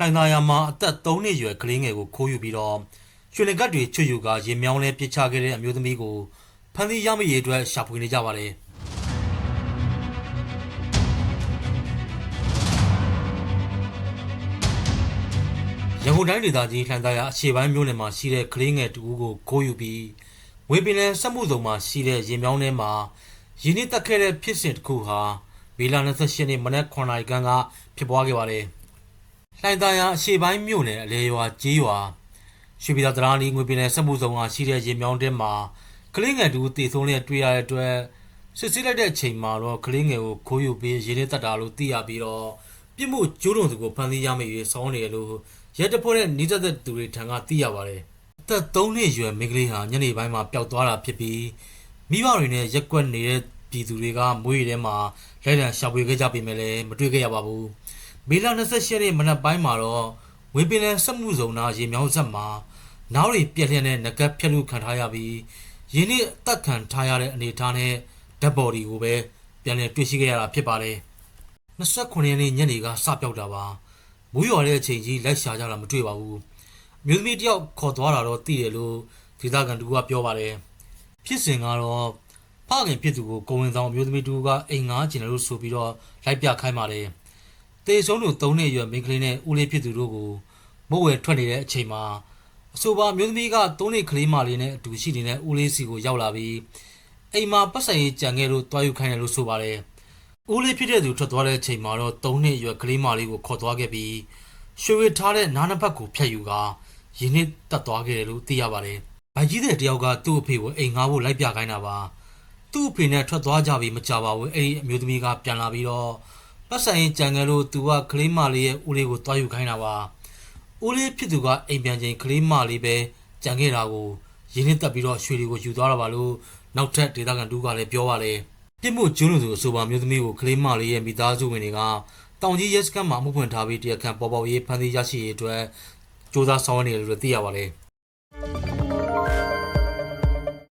တိုင်သာယာမှာအသက်3နှစ်အရွယ်ကလေးငယ်ကိုခိုးယူပြီးတော့ရွှေလင်ကတ်တွေချွတ်ယူကရေမြောင်းလဲပစ်ချခဲ့တဲ့အမျိုးသမီးကိုဖမ်းဆီးရမိရေးအတွက်ရှာဖွေနေကြပါတယ်ရန်ကုန်တိုင်းဒေသကြီးလှန်သာယာအရှေ့ပိုင်းမြို့နယ်မှာရှိတဲ့ကလေးငယ်တူကိုခိုးယူပြီးဝေပင်လယ်စက်မှုစုံမှာရှိတဲ့ရေမြောင်းထဲမှာရင်းနှီးတက်ခဲ့တဲ့ဖြစ်စဉ်တစ်ခုဟာမေလ28ရက်နေ့မနက်9:00နာရီခန့်ကဖြစ်ပွားခဲ့ပါတယ်။ လှိုင်သာယာအရှေ့ပိုင်းမြို့နယ်အလဲရွာကြီးရွာရွှေပြည်သာတရာလီငွေပင်နယ်စက်မှုဆောင်ကရှိတဲ့ရေမြောင်းတဲမှာကလေးငယ်တူတည်ဆုံးလျက်တွေ့ရတဲ့အတွက်စစ်ဆေးလိုက်တဲ့အချိန်မှာတော့ကလေးငယ်ကိုခိုးယူပြီးရင်းနှီးတက်တာလို့သိရပြီးတော့ပြစ်မှုကျူးလွန်သူကိုဖမ်းဆီးရမိရေးစောင်းနေတယ်လို့ရဲတပ်ဖွဲ့နဲ့နှိစက်တဲ့သူတွေထံကသိရပါတယ်။အသက်3နှစ်အရွယ်မိန်းကလေးဟာညနေပိုင်းမှာပျောက်သွားတာဖြစ်ပြီးမိဘတွေနဲ့ရက်ကွက်နေတဲ့ပြည်သူတွေကမွေးရထဲမှာလက်လံရှာဖွေခဲ့ကြပေမဲ့လည်းမတွေ့ခဲ့ရပါဘူး။ မေလ28ရက်နေ့မနက်ပိုင်းမှာတော့ဝေပင်လယ်စက်မှုစုံနာရေမြောင်းဆက်မှာနားရီပြက်လျက်နဲ့ငကက်ဖြက်လူခံထားရပြီးရင်းနှီးအသက်ခံထားရတဲ့အနေအထားနဲ့ဓာတ်ဘော်ဒီကိုပဲပြန်လည်တွေ့ရှိခဲ့ရတာဖြစ်ပါတယ်။29ရက်နေ့ညနေကစပြောက်တာပါ။မိုးရွာတဲ့အချိန်ကြီးလိုက်ရှာကြတာမတွေ့ပါဘူး။အမျိုးသမီးတယောက်ခေါ်သွားတာတော့သိတယ်လို့ဒေသခံတူကပြောပါတယ်။ဖြစ်စဉ်ကတော့ဖခင်ဖြစ်သူကိုကိုဝင်ဆောင်အမျိုးသမီးတူကအိမ်ငားကျင်တယ်လို့ဆိုပြီးတော့လိုက်ပြခိုင်းပါတယ်။ တေဆုံးသူ၃နှစ်အရွယ်မိန်းကလေးနဲ့ဦးလေးဖြစ်သူတို့ကိုမုတ်ဝဲထွက်နေတဲ့အချိန်မှာအဆိုပါမျိုးသမီးက၃နှစ်ကလေးမလေးနဲ့အတူရှိနေတဲ့ဦးလေးစီကိုရောက်လာပြီးအိမ်မှာပတ်စံရေးကြံခဲ့လို့တွားယူခိုင်းတယ်လို့ဆိုပါတယ်။ဦးလေးဖြစ်တဲ့သူထွက်သွားတဲ့အချိန်မှာတော့၃နှစ်အရွယ်ကလေးမလေးကိုခေါ်သွားခဲ့ပြီးရွှေဝေထားတဲ့နားနှစ်ဖက်ကိုဖျက်ယူကာရင်းနှစ်တက်သွားခဲ့တယ်လို့သိရပါတယ်။ဗိုက်ကြီးတဲ့တယောက်ကသူ့အဖေကိုအိမ်ငှားဖို့လိုက်ပြခိုင်းတာပါ။သူ့အဖေနဲ့ထွက်သွားကြပြီးမကြပါဘူးအဲ့ဒီအမျိုးသမီးကပြန်လာပြီးတော့ ပတ်စံရင်ကြံငယ်လို့သူကကလေးမလေးရဲ့ဦးလေးကိုတွားယူခိုင်းတာပါဦးလေးဖြစ်သူကအိမ်ပြန်ချိန်ကလေးမလေးပဲကြံခဲ့တာကိုရင်းနှီးတက်ပြီးတော့ရွှေတွေကိုယူသွားတာပါလို့နောက်ထပ်ဒေသခံတူကလည်းပြောပါတယ်ပြစ်မှုကျူးလွန်သူအဆိုပါမျိုးသမီးကိုကလေးမလေးရဲ့မိသားစုဝင်တွေကတောင်ကြီးရဲစခန်းမှာအမှုဖွင့်ထားပြီးတရားခံပေါ်ပေါရေးဖန်ဆီးရရှိရေးအတွက်စ조사ဆောင်ရွက်နေတယ်လို့သိရပါတယ်